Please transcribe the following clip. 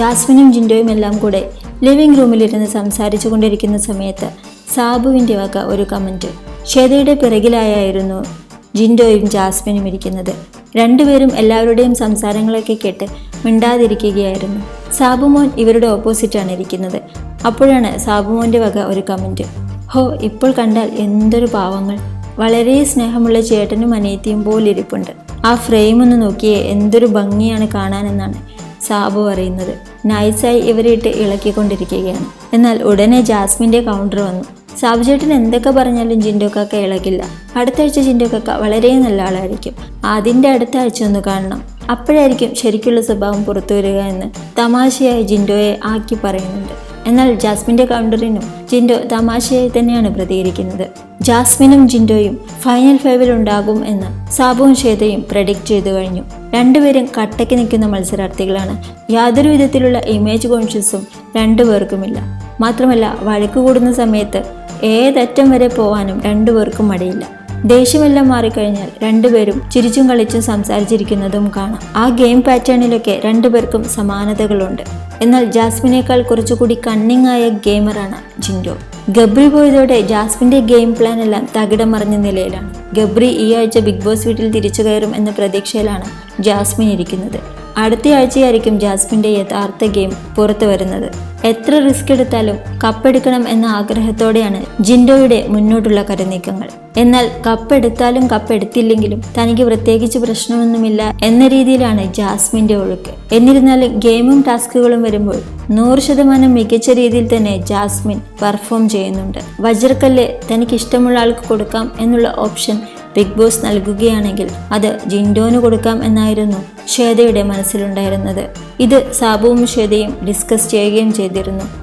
ജാസ്മിനും ജിൻഡോയും എല്ലാം കൂടെ ലിവിംഗ് റൂമിലിരുന്ന് സംസാരിച്ചു കൊണ്ടിരിക്കുന്ന സമയത്ത് സാബുവിന്റെ വക ഒരു കമന്റ് ശ്വേതയുടെ പിറകിലായായിരുന്നു ജിൻഡോയും ജാസ്മിനും ഇരിക്കുന്നത്. രണ്ടുപേരും എല്ലാവരുടെയും സംസാരങ്ങളൊക്കെ കേട്ട് മിണ്ടാതിരിക്കുകയായിരുന്നു. സാബു മോൻ ഇവരുടെ ഓപ്പോസിറ്റാണ് ഇരിക്കുന്നത്. അപ്പോഴാണ് സാബുമോന്റെ വക ഒരു കമന്റ് ഹോ ഇപ്പോൾ കണ്ടാൽ എന്തൊരു പാവങ്ങൾ. വളരെ സ്നേഹമുള്ള ചേട്ടനും അനിയത്തിയും പോലിരിപ്പുണ്ട്. ആ ഫ്രെയിം ഒന്ന് നോക്കിയേ എന്തൊരു ഭംഗിയാണ് കാണാനെന്നാണ്. സാബു പറയുന്നത്. നൈസായി ഇവരെ ഇട്ട് ഇളക്കിക്കൊണ്ടിരിക്കുകയാണ്. എന്നാൽ ഉടനെ ജാസ്മിന്റെ കൗണ്ടർ വന്നു. സാബു ചേട്ടൻ എന്തൊക്കെ പറഞ്ഞാലും ജിൻഡോ കാക്ക ഇളകില്ല. അടുത്ത ആഴ്ച ജിൻഡോ കാക്ക വളരെ നല്ല ആളായിരിക്കും. അതിന്റെ അടുത്ത ആഴ്ച ഒന്ന് കാണണം. അപ്പോഴായിരിക്കും ശരിക്കുള്ള സ്വഭാവം പുറത്തു വരിക എന്ന് തമാശയായി ജിൻഡോയെ ആക്കി പറയുന്നുണ്ട്. എന്നാൽ ജാസ്മിന്റെ കൗണ്ടറിനും ജിൻഡോ തമാശയായി തന്നെയാണ് പ്രതികരിക്കുന്നത്. ജാസ്മിനും ജിൻഡോയും ഫൈനൽ ഫൈവിൽ ഉണ്ടാകും എന്ന് സാബുവും ഷേതയും പ്രഡിക്റ്റ് ചെയ്തു കഴിഞ്ഞു. രണ്ടുപേരും കട്ടയ്ക്ക് നിൽക്കുന്ന മത്സരാർത്ഥികളാണ്. യാതൊരു വിധത്തിലുള്ള ഇമേജ് കോൺഷ്യസും രണ്ടുപേർക്കുമില്ല മാത്രമല്ല വഴക്ക് കൂടുന്ന സമയത്ത് ഏതറ്റം വരെ പോകാനും രണ്ടുപേർക്കും മടിയില്ല. ദേഷ്യമെല്ലാം മാറിക്കഴിഞ്ഞാൽ രണ്ടുപേരും ചിരിച്ചും കളിച്ചും സംസാരിച്ചിരിക്കുന്നതും കാണാം. ആ ഗെയിം പാറ്റേണിലൊക്കെ രണ്ടുപേർക്കും സമാനതകളുണ്ട്. എന്നാൽ ജാസ്മിനേക്കാൾ കുറച്ചുകൂടി കണ്ണിങ് ആയ ഗെയിമറാണ് ജിൻഡോ. ഗബ്രി പോയതോടെ ജാസ്മിന്റെ ഗെയിം പ്ലാൻ എല്ലാം തകിടം മറിഞ്ഞ നിലയിലാണ്. ഗബ്രി ഈ ആഴ്ച ബിഗ് ബോസ് വീട്ടിൽ തിരിച്ചു കയറും എന്ന പ്രതീക്ഷയിലാണ് ജാസ്മിൻ ഇരിക്കുന്നത്. അടുത്ത ആഴ്ചയായിരിക്കും ജാസ്മിന്റെ യഥാർത്ഥ ഗെയിം പുറത്തു വരുന്നത്. എത്ര റിസ്ക് എടുത്താലും കപ്പെടുക്കണം എന്ന ആഗ്രഹത്തോടെയാണ് ജിൻഡോയുടെ മുന്നോട്ടുള്ള കരുനീക്കങ്ങൾ. എന്നാൽ കപ്പെടുത്താലും കപ്പെടുത്തില്ലെങ്കിലും തനിക്ക് പ്രത്യേകിച്ച് പ്രശ്നമൊന്നുമില്ല എന്ന രീതിയിലാണ് ജാസ്മിന്റെ ഒഴുക്ക്. എന്നിരുന്നാലും ഗെയിമും ടാസ്കുകളും വരുമ്പോൾ നൂറ് ശതമാനം മികച്ച രീതിയിൽ തന്നെ ജാസ്മിൻ പെർഫോം ചെയ്യുന്നുണ്ട്. വജ്രക്കല്ല് തനിക്ക് ഇഷ്ടമുള്ള ആൾക്ക് കൊടുക്കാം എന്നുള്ള ഓപ്ഷൻ ബിഗ് ബോസ് നൽകുകയാണെങ്കിൽ അത് ജിൻഡോന് കൊടുക്കാം എന്നായിരുന്നു ശ്വേതയുടെ മനസ്സിലുണ്ടായിരുന്നത്. ഇത് സാബുവും ശ്വേതയും ഡിസ്കസ് ചെയ്യുകയും ചെയ്തിരുന്നു.